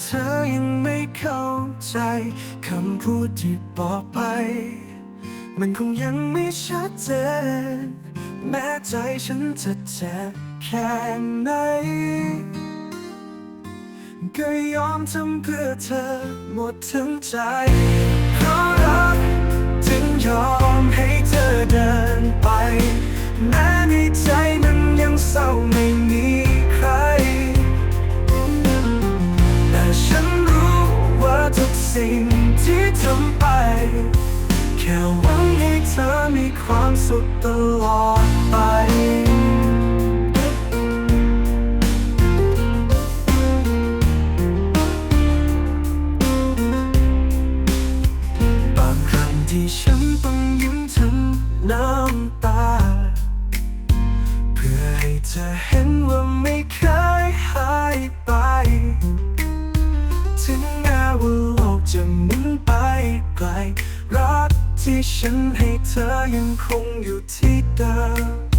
เธอยังไม่เข้าใจคำพูดที่บอกไป มันคงยังไม่ชัดเจน แม้ใจฉันจะเจ็บแค่ไหนก็ยอมทำเพื่อเธอหมดทั้งใจ สิ่งที่ทำไป แค่หวังให้เธอมีความสุขตลอดไปบางครั้งที่ฉันต้องยิ้มทั้งน้ำตา เพื่อให้เธอเห็นว่าไม่เคยหายไป ถึงแม้ว่า จะหมุนไปไกลรักที่ฉันให้เธอยังคงอยู่ที่เดิม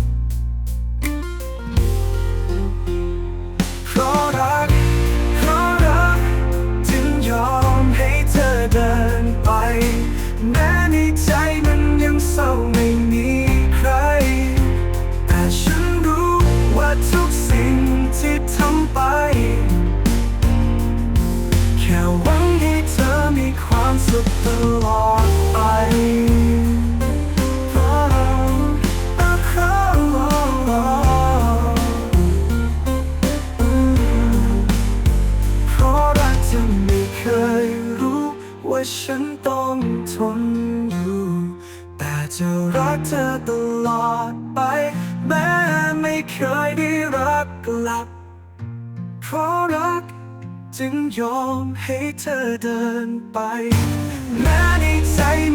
ตลอดไปเพราะรักจะไม่เคยรู้ว่าฉันต้องทนอยู่ แต่จะรักเธอตลอดไป แม้ไม่เคยได้รักกลับ เพราะรักจึงยอมให้เธอเดินไป ในใจ